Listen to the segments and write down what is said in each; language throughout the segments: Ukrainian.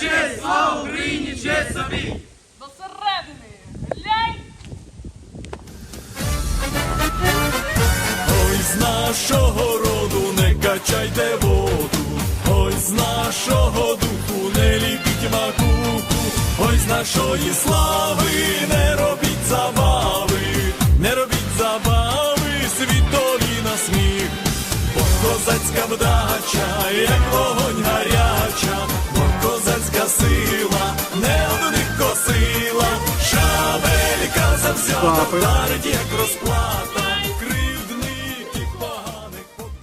честь, слава Україні, честь собі! До середини. Глянь. Ой, з нашого роду не качайте воду, ой, з нашого духу не ліпіть макуху, ой, з нашої слави не робіть забави, не робіть забави, світові на сміх, бо козацька вдача, як вогонь покарать.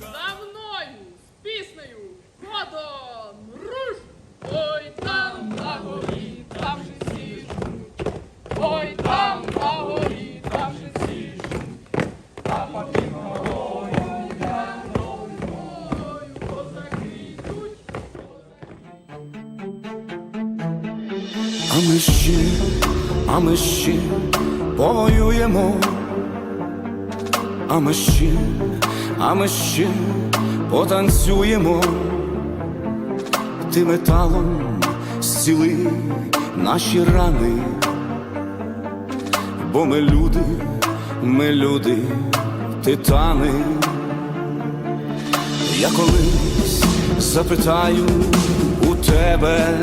За мною з піснею Годом руш! Ой там на горі, там же всі ждуть. Ой там на горі, там же всі ждуть. А попід горою, я горою, козаки йдуть. А ми ще, а ми ще повоюємо, а ми ще, а ми ще потанцюємо, ти металом зціли наші рани, бо ми люди, ми люди, титани. Я колись запитаю у тебе.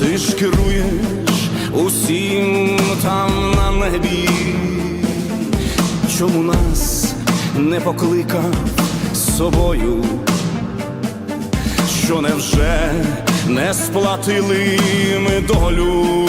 Ти ж керуєш усім там на небі, чому нас не покликав з собою, що невже не сплатили ми долю,